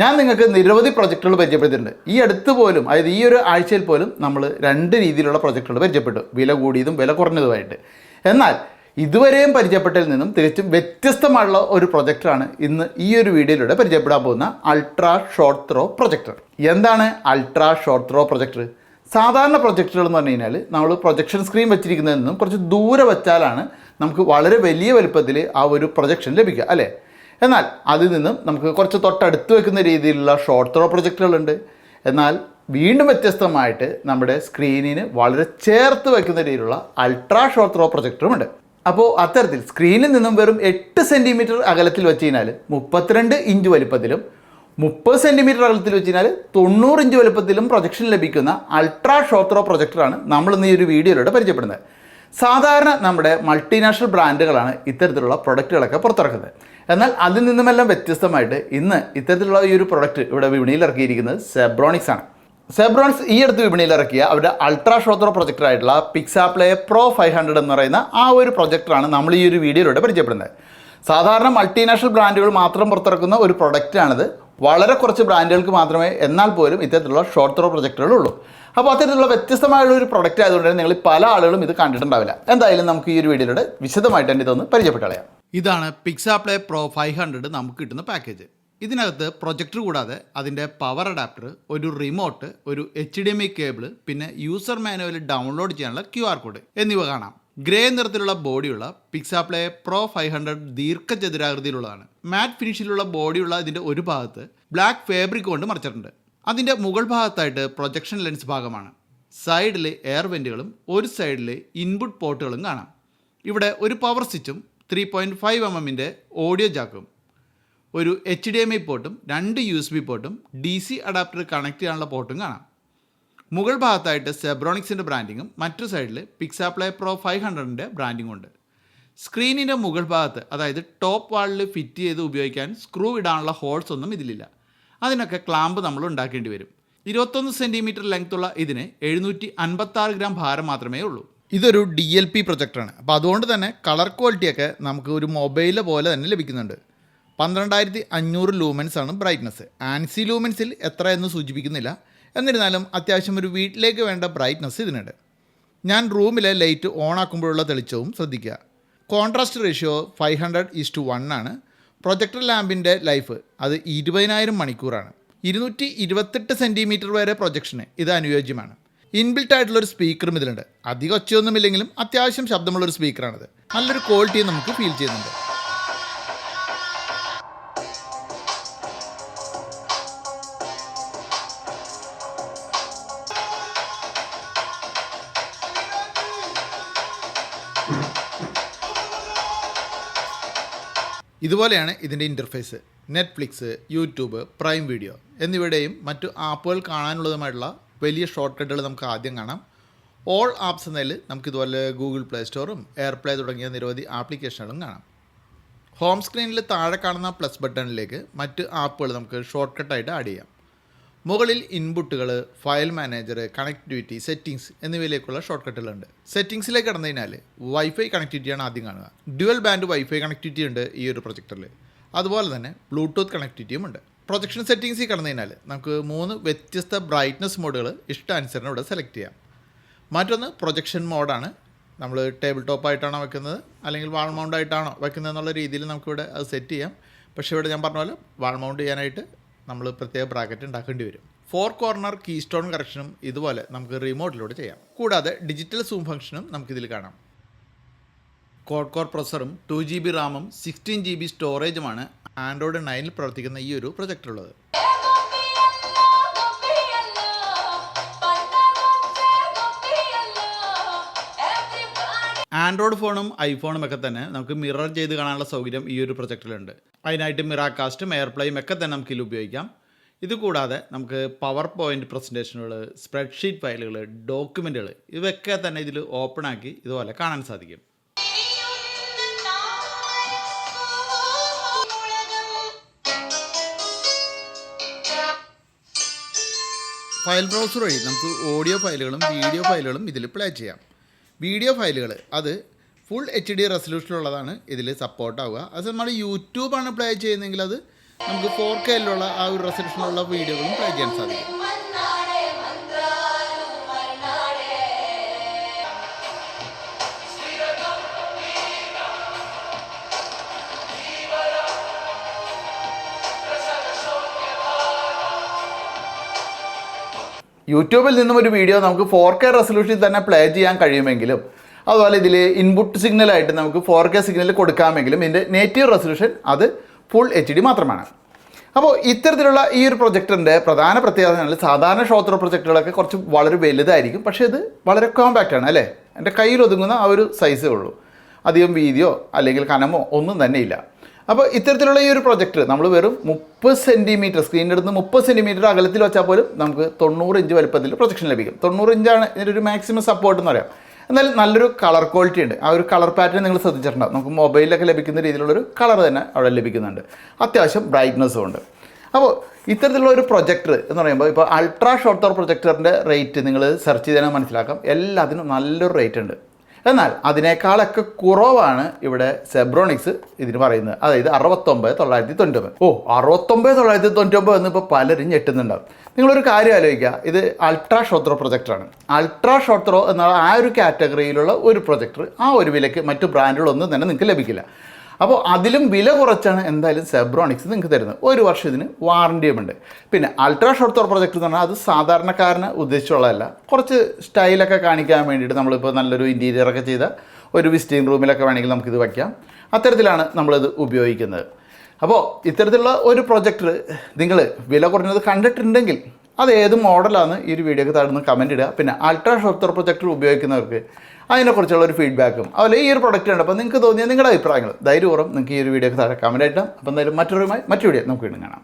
ഞാൻ നിങ്ങൾക്ക് നിരവധി പ്രൊജക്റ്റുകൾ പരിചയപ്പെടുത്തിയിട്ടുണ്ട്. ഈ അടുത്ത് പോലും അതായത് ഈ ഒരു ആഴ്ചയിൽ പോലും നമ്മൾ രണ്ട് രീതിയിലുള്ള പ്രൊജക്റ്റുകൾ പരിചയപ്പെട്ടു. വില കൂടിയതും വില കുറഞ്ഞതുമായിട്ട്. എന്നാൽ ഇതുവരെയും പരിചയപ്പെട്ടതിൽ നിന്നും തികച്ചും വ്യത്യസ്തമായുള്ള ഒരു പ്രൊജക്ടറാണ് ഇന്ന് ഈ ഒരു വീഡിയോയിലൂടെ പരിചയപ്പെടാൻ പോകുന്ന അൾട്രാ ഷോർട്ട് ത്രോ പ്രൊജക്ടർ. എന്താണ് അൾട്രാ ഷോർട്ട് ത്രോ പ്രൊജക്ടർ? സാധാരണ പ്രൊജക്ടറുകൾ എന്ന് പറഞ്ഞു കഴിഞ്ഞാൽ നമ്മൾ പ്രൊജക്ഷൻ സ്ക്രീൻ വെച്ചിരിക്കുന്നതിൽ നിന്നും കുറച്ച് ദൂരെ വെച്ചാലാണ് നമുക്ക് വളരെ വലിയ വലുപ്പത്തിൽ ആ ഒരു പ്രൊജക്ഷൻ ലഭിക്കുക അല്ലേ? എന്നാൽ അതിൽ നിന്നും നമുക്ക് കുറച്ച് തൊട്ടടുത്ത് വെക്കുന്ന രീതിയിലുള്ള ഷോർട്ട് ത്രോ പ്രൊജക്റ്റുകളുണ്ട് എന്നാൽ വീണ്ടും വ്യത്യസ്തമായിട്ട് നമ്മുടെ സ്ക്രീനിന് വളരെ ചേർത്ത് വയ്ക്കുന്ന രീതിയിലുള്ള അൾട്രാ ഷോർട്ട് ത്രോ പ്രൊജക്ടറുമുണ്ട് അപ്പോൾ അത്തരത്തിൽ സ്ക്രീനിൽ നിന്നും വെറും എട്ട് സെന്റിമീറ്റർ അകലത്തിൽ വെച്ച് കഴിഞ്ഞാൽ മുപ്പത്തിരണ്ട് ഇഞ്ച് വലിപ്പത്തിലും മുപ്പത് സെന്റിമീറ്റർ അകലത്തിൽ വെച്ച് കഴിഞ്ഞാൽ തൊണ്ണൂറ് ഇഞ്ച് വലുപ്പത്തിലും പ്രൊജക്ഷൻ ലഭിക്കുന്ന അൾട്രാ ഷോർട്ട് ത്രോ പ്രൊജക്ടറാണ് നമ്മൾ ഇന്ന് ഈ ഒരു വീഡിയോയിലൂടെ പരിചയപ്പെടുന്നത്. സാധാരണ നമ്മുടെ മൾട്ടിനാഷണൽ ബ്രാൻഡുകളാണ് ഇത്തരത്തിലുള്ള പ്രൊഡക്റ്റുകളൊക്കെ പുറത്തിറക്കുന്നത്. എന്നാൽ അതിൽ നിന്നുമെല്ലാം വ്യത്യസ്തമായിട്ട് ഇന്ന് ഇത്തരത്തിലുള്ള ഈ ഒരു പ്രൊഡക്റ്റ് ഇവിടെ വിപണിയിൽ ഇറക്കിയിരിക്കുന്നത് സെബ്രോണിക്സ് ആണ്. സെബ്രോണിക്സ് ഈ അടുത്ത് വിപണിയിൽ ഇറക്കിയ അവരുടെ അൾട്രാ ഷോത്രോ പ്രൊജക്ടറായിട്ടുള്ള പിക്സാപ്ലേ പ്രോ ഫൈവ് ഹൺഡ്രഡ് എന്ന് പറയുന്ന ആ ഒരു പ്രൊജക്ടറാണ് നമ്മൾ ഈ ഒരു വീഡിയോയിലൂടെ പരിചയപ്പെടുന്നത്. സാധാരണ മൾട്ടിനാഷണൽ ബ്രാൻഡുകൾ മാത്രം പുറത്തിറക്കുന്ന ഒരു പ്രൊഡക്റ്റാണിത് വളരെ കുറച്ച് ബ്രാൻഡുകൾക്ക് മാത്രമേ എന്നാൽ പോലും ഇത്തരത്തിലുള്ള ഷോർട്ട് ത്രോ പ്രൊജക്ടറുകളുള്ളൂ അപ്പോൾ അത്തരത്തിലുള്ള വ്യത്യസ്തമായുള്ള ഒരു പ്രൊഡക്റ്റ് ആയതുകൊണ്ട് നിങ്ങൾ പല ആളുകളും ഇത് കണ്ടിട്ടുണ്ടാവില്ല. എന്തായാലും നമുക്ക് ഈ ഒരു വീഡിയോയുടെ വിശദമായിട്ട് തന്നെ ഇതൊന്ന് പരിചയപ്പെട്ട് കളയാം. ഇതാണ് പിക്സാപ്ലേ പ്രോ ഫൈവ് ഹൺഡ്രഡ് നമുക്ക് കിട്ടുന്ന പാക്കേജ് ഇതിനകത്ത് പ്രൊജക്ടർ കൂടാതെ അതിന്റെ പവർ അഡാപ്റ്റർ ഒരു റിമോട്ട് ഒരു H D M I cable പിന്നെ യൂസർ മാനുവൽ ഡൗൺലോഡ് ചെയ്യാനുള്ള ക്യു ആർ കോഡ് എന്നിവ കാണാം. ഗ്രേ നിറത്തിലുള്ള ബോഡിയുള്ള പിക്സാപ്ലേ പ്രോ ഫൈവ് ഹൺഡ്രഡ് ദീർഘചതുരാകൃതിയിലുള്ളതാണ്. മാറ്റ് ഫിനിഷിലുള്ള ബോഡിയുള്ള ഇതിന്റെ ഒരു ഭാഗത്ത് ബ്ലാക്ക് ഫാബ്രിക് കൊണ്ട് മറച്ചിട്ടുണ്ട്. അതിന്റെ മുകൾ ഭാഗത്തായിട്ട് പ്രൊജക്ഷൻ ലെൻസ് ഭാഗമാണ്. സൈഡിലെ എയർ വെന്റുകളും ഒരു സൈഡിലെ ഇൻപുട്ട് പോർട്ടുകളും കാണാം. ഇവിടെ ഒരു പവർ സ്വിച്ചും ത്രീ പോയിന്റ് ഫൈവ് എം എമ്മിന്റെ ഓഡിയോ ജാക്കും ഒരു എച്ച് ഡി എം ഐ പോർട്ടും രണ്ട് യു എസ് ബി പോർട്ടും ഡി സി അഡാപ്റ്റർ കണക്ട് ചെയ്യാനുള്ള പോർട്ടും കാണാം. മുകൾ ഭാഗത്തായിട്ട് സെബ്രോണിക്സിന്റെ ബ്രാൻഡിങ്ങും മറ്റു സൈഡിൽ പിക്സാപ്ലൈ പ്രോ ഫൈവ് ഹൺഡ്രഡിന്റെ ബ്രാൻഡിങ്ങും ഉണ്ട്. സ്ക്രീനിന്റെ മുകൾ ഭാഗത്ത് അതായത് ടോപ്പ് വാളിൽ ഫിറ്റ് ചെയ്ത് ഉപയോഗിക്കാൻ സ്ക്രൂ ഇടാനുള്ള ഹോൾസ് ഒന്നും ഇതിലില്ല. അതിനൊക്കെ ക്ലാമ്പ് നമ്മൾ ഉണ്ടാക്കേണ്ടി വരും. ഇരുപത്തൊന്ന് സെന്റിമീറ്റർ ലെങ്ത്തുള്ള ഇതിന് എഴുന്നൂറ്റി അൻപത്താറ് ഗ്രാം ഭാരം മാത്രമേ ഉള്ളൂ. ഇതൊരു ഡി എൽ പി പ്രൊജക്ടറാണ് അപ്പോൾ അതുകൊണ്ട് തന്നെ കളർ ക്വാളിറ്റിയൊക്കെ നമുക്ക് ഒരു മൊബൈൽ പോലെ തന്നെ ലഭിക്കുന്നുണ്ട്. പന്ത്രണ്ടായിരത്തി അഞ്ഞൂറ് ലൂമൻസ് ആണ് ബ്രൈറ്റ്നസ് ആൻസി ലൂമൻസിൽ എത്ര എന്ന് സൂചിപ്പിക്കുന്നില്ല. എന്നിരുന്നാലും അത്യാവശ്യം ഒരു വീട്ടിലേക്ക് വേണ്ട ബ്രൈറ്റ്നസ് ഇതിനുണ്ട്. ഞാൻ റൂമിലെ ലൈറ്റ് ഓൺ ആക്കുമ്പോഴുള്ള തെളിച്ചവും ശ്രദ്ധിക്കുക. Contrast ratio five hundred is to one ആണ്. പ്രൊജക്ടർ ലാമ്പിന്റെ ലൈഫ് അത് ഇരുപതിനായിരം മണിക്കൂറാണ്. ഇരുന്നൂറ്റി ഇരുപത്തെട്ട് സെന്റിമീറ്റർ വരെ പ്രൊജക്ഷന് ഇത് അനുയോജ്യമാണ്. ഇൻബിൽട്ട് ആയിട്ടുള്ള ഒരു സ്പീക്കറും ഇതിലുണ്ട്. അധികം ഒച്ചയൊന്നുമില്ലെങ്കിലും അത്യാവശ്യം ശബ്ദമുള്ളൊരു സ്പീക്കറാണിത്. നല്ലൊരു ക്വാളിറ്റിയും നമുക്ക് ഫീൽ ചെയ്യുന്നുണ്ട്. ഇതുപോലെയാണ് ഇതിന്റെ interface Netflix YouTube Prime Video എന്നിവയുടെയും മറ്റു ആപ്പുകൾ കാണാനുള്ളതുമായിട്ടുള്ള വലിയ ഷോർട്ട് കട്ടുകൾ നമുക്ക് ആദ്യം കാണാം. ഓൾ ആപ്സ് എന്നതിൽ നമുക്കിതുപോലെ ഗൂഗിൾ പ്ലേ സ്റ്റോറും എയർപ്ലേ തുടങ്ങിയ നിരവധി ആപ്ലിക്കേഷനുകളും കാണാം. ഹോം സ്ക്രീനിൽ താഴെ കാണുന്ന പ്ലസ് ബട്ടണിലേക്ക് മറ്റ് ആപ്പുകൾ നമുക്ക് ഷോർട്ട് കട്ടായിട്ട് ആഡ് ചെയ്യാം. മുകളിൽ ഇൻപുട്ടുകൾ ഫയൽ മാനേജർ കണക്ടിവിറ്റി സെറ്റിംഗ്സ് എന്നിവയിലേക്കുള്ള ഷോർട്ട് കട്ടുകളുണ്ട് സെറ്റിംഗ്സിലേക്ക് കടന്നു കഴിഞ്ഞാൽ വൈഫൈ കണക്ടിവിറ്റിയാണ് ആദ്യം കാണുക. ഡ്യുവൽ ബാൻഡ് വൈഫൈ കണക്ടിവിറ്റി ഉണ്ട് ഈ ഒരു പ്രൊജക്ടറിൽ അതുപോലെ തന്നെ ബ്ലൂടൂത്ത് കണക്ടിവിറ്റിയും ഉണ്ട്. പ്രൊജക്ഷൻ സെറ്റിംഗ്സിൽ കടന്നു കഴിഞ്ഞാൽ നമുക്ക് മൂന്ന് വ്യത്യസ്ത ബ്രൈറ്റ്നസ് മോഡുകൾ ഇഷ്ടാനുസരണം ഇവിടെ സെലക്ട് ചെയ്യാം. മറ്റൊന്ന് പ്രൊജക്ഷൻ മോഡാണ് നമ്മൾ ടേബിൾ ടോപ്പായിട്ടാണോ വെക്കുന്നത്? അല്ലെങ്കിൽ വാൾ മൗണ്ട് ആയിട്ടാണോ വെക്കുന്നത് എന്നുള്ള രീതിയിൽ നമുക്കിവിടെ അത് സെറ്റ് ചെയ്യാം. പക്ഷേ ഇവിടെ ഞാൻ പറഞ്ഞ പോലെ വാൾ മൗണ്ട് ചെയ്യാനായിട്ട് നമ്മൾ പ്രത്യേക ബ്രാക്കറ്റ് ഉണ്ടാക്കേണ്ടി വരും. ഫോർ കോർണർ കീസ്റ്റോൺ കറക്ഷനും ഇതുപോലെ നമുക്ക് റിമോട്ടിലൂടെ ചെയ്യാം. കൂടാതെ ഡിജിറ്റൽ സൂം ഫംഗ്ഷനും നമുക്കിതിൽ കാണാം. കോർ കോർ പ്രൊസറും ടു ജി ബി റാമും സിക്സ്റ്റീൻ ജി ബി സ്റ്റോറേജുമാണ് ആൻഡ്രോയിഡ് നയനിൽ പ്രവർത്തിക്കുന്ന ഈ ഒരു പ്രൊജക്ടറുള്ളത് ആൻഡ്രോയിഡ് ഫോണും ഐഫോണും ഒക്കെ തന്നെ നമുക്ക് മിറർ ചെയ്ത് കാണാനുള്ള സൗകര്യം ഈ ഒരു പ്രൊജക്ടറിലുണ്ട് അതിനായിട്ട് മിറാകാസ്റ്റും എയർപ്ലേയും ഒക്കെ തന്നെ നമുക്ക് ഇതിൽ ഉപയോഗിക്കാം. ഇതുകൂടാതെ നമുക്ക് പവർ പോയിന്റ് പ്രസന്റേഷനുകൾ സ്പ്രെഡ്ഷീറ്റ് ഫയലുകൾ ഡോക്യുമെന്റുകൾ ഇവയൊക്കെ തന്നെ ഇതിൽ ഓപ്പൺ ആക്കി ഇതുപോലെ കാണാൻ സാധിക്കും. ഫയൽ ബ്രൗസർ വഴി നമുക്ക് ഓഡിയോ ഫയലുകളും വീഡിയോ ഫയലുകളും ഇതിൽ പ്ലേ ചെയ്യാം. വീഡിയോ ഫയലുകൾ അത് ഫുൾ എച്ച് ഡി റെസൊല്യൂഷനുള്ളതാണ് ഇതിൽ സപ്പോർട്ടാവുക അത് നമ്മൾ യൂട്യൂബാണ് പ്ലേ ചെയ്യുന്നതെങ്കിൽ അത് നമുക്ക് ഫോർ കെയിലുള്ള ആ ഒരു റെസൊല്യൂഷനിലുള്ള വീഡിയോകളും പ്ലേ ചെയ്യാൻ സാധിക്കും. യൂട്യൂബിൽ നിന്നും ഒരു വീഡിയോ നമുക്ക് ഫോർ കെ റെസൊല്യൂഷനിൽ തന്നെ പ്ലേ ചെയ്യാൻ കഴിയുമെങ്കിലും അതുപോലെ ഇതിൽ ഇൻപുട്ട് സിഗ്നലായിട്ട് നമുക്ക് ഫോർ കെ സിഗ്നൽ കൊടുക്കാമെങ്കിലും ഇതിന്റെ നേറ്റീവ് റെസൊല്യൂഷൻ അത് ഫുൾ എച്ച് ഡി മാത്രമാണ്. അപ്പോൾ ഇത്തരത്തിലുള്ള ഈ ഒരു പ്രൊജക്ടറിന്റെ പ്രധാന പ്രത്യേകത സാധാരണ ഷോത്ര പ്രൊജക്ടറുകളൊക്കെ കുറച്ച് വളരെ വലുതായിരിക്കും. പക്ഷേ ഇത് വളരെ കോമ്പാക്റ്റ് ആണ് അല്ലേ? എന്റെ കയ്യിൽ ഒതുങ്ങുന്ന ആ ഒരു സൈസേ ഉള്ളൂ. അധികം വീതിയോ അല്ലെങ്കിൽ കനമോ ഒന്നും തന്നെ ഇല്ല. അപ്പോൾ ഇത്തരത്തിലുള്ള ഈ ഒരു പ്രൊജക്ടർ നമ്മൾ വെറും മുപ്പത് സെന്റിമീറ്റർ സ്ക്രീനിന്റെ അടുത്ത് മുപ്പത് സെന്റിമീറ്റർ അകലത്തിൽ വെച്ചാൽ പോലും നമുക്ക് തൊണ്ണൂറ് ഇഞ്ച് വലുപ്പത്തിൽ പ്രൊജക്ഷൻ ലഭിക്കും. തൊണ്ണൂറ് ഇഞ്ചാണ് ഇതിന്റെ ഒരു മാക്സിമം സപ്പോർട്ട് എന്ന് പറയാം. എന്നാലും നല്ലൊരു കളർ ക്വാളിറ്റി ഉണ്ട്. ആ ഒരു കളർ പാറ്റേൺ നിങ്ങൾ ശ്രദ്ധിച്ചിട്ടുണ്ടാവും. നമുക്ക് മൊബൈലിലൊക്കെ ലഭിക്കുന്ന രീതിയിലുള്ളൊരു കളർ തന്നെ അവിടെ ലഭിക്കുന്നുണ്ട്. അത്യാവശ്യം ബ്രൈറ്റ്നസ്സും ഉണ്ട്. അപ്പോൾ ഇത്തരത്തിലുള്ള ഒരു പ്രൊജക്ടർ എന്ന് പറയുമ്പോൾ ഇപ്പോൾ അൾട്രാ ഷോർട്ട് ടവർ പ്രൊജക്ടറിന്റെ റേറ്റ് നിങ്ങൾ സെർച്ച് ചെയ്താൽ മനസ്സിലാക്കാം. എല്ലാത്തിനും നല്ലൊരു റേറ്റ് ഉണ്ട്. എന്നാൽ അതിനേക്കാളൊക്കെ കുറവാണ് ഇവിടെ സെബ്രോണിക്സ് ഇതിന് പറയുന്നത്. അതായത് അറുപത്തൊമ്പത് തൊള്ളായിരത്തി തൊണ്ണൂറ്റൊമ്പത്. ഓ അറുപത്തൊമ്പത് തൊള്ളായിരത്തി തൊണ്ണൂറ്റൊമ്പത് എന്നിപ്പോൾ പലരും ഞെട്ടുന്നുണ്ടാവും. നിങ്ങളൊരു കാര്യം ആലോചിക്കുക. ഇത് അൾട്രാ ഷോത്രോ പ്രൊജക്ടറാണ്. അൾട്രാ ഷോത്രോ എന്ന ആ ഒരു കാറ്റഗറിയിലുള്ള ഒരു പ്രൊജക്ടർ ആ ഒരു വിലയ്ക്ക് മറ്റു ബ്രാൻഡുകളൊന്നും തന്നെ നിങ്ങൾക്ക് ലഭിക്കില്ല. അപ്പോൾ അതിലും വില കുറച്ചാണ് എന്തായാലും സെബ്രോണിക്സ് നിങ്ങൾക്ക് തരുന്നത്. ഒരു വർഷം ഇതിന് വാറണ്ടിയും ഉണ്ട്. പിന്നെ അൾട്രാ ഷോർട്ട് തോർ പ്രൊജക്ട് എന്ന് പറഞ്ഞാൽ അത് സാധാരണക്കാരന് ഉദ്ദേശിച്ചുള്ളതല്ല. കുറച്ച് സ്റ്റൈലൊക്കെ കാണിക്കാൻ വേണ്ടിയിട്ട് നമ്മളിപ്പോൾ നല്ലൊരു ഇന്റീരിയറൊക്കെ ചെയ്ത ഒരു വിസിറ്റിംഗ് റൂമിലൊക്കെ വേണമെങ്കിൽ നമുക്കിത് വയ്ക്കാം. അത്തരത്തിലാണ് നമ്മളിത് ഉപയോഗിക്കുന്നത്. അപ്പോൾ ഇത്തരത്തിലുള്ള ഒരു പ്രൊജക്ടർ നിങ്ങൾ വില കുറഞ്ഞത് കണ്ടിട്ടുണ്ടെങ്കിൽ അത് ഏത് മോഡലാണ് ഈ ഒരു വീഡിയോക്ക് താഴ്ന്ന് കമന്റ് ഇടുക. പിന്നെ അൾട്രാ ഷോർട്ട് പ്രൊജക്ടർ ഉപയോഗിക്കുന്നവർക്ക് അതിനെക്കുറിച്ചുള്ള ഒരു ഫീഡ്ബാക്കും അതുപോലെ ഈ ഒരു പ്രൊഡക്റ്റ് ഉണ്ട് അപ്പോൾ നിങ്ങൾക്ക് തോന്നിയ നിങ്ങളുടെ അഭിപ്രായങ്ങൾ ധൈര്യപൂർവം നിങ്ങൾക്ക് ഈ ഒരു വീഡിയോക്ക് താഴെ കമന്റ് ഇട്ടാം അപ്പോൾ എന്തായാലും മറ്റൊരുമായി മറ്റു വീഡിയോ നമുക്ക് വീണ്ടും കാണാം.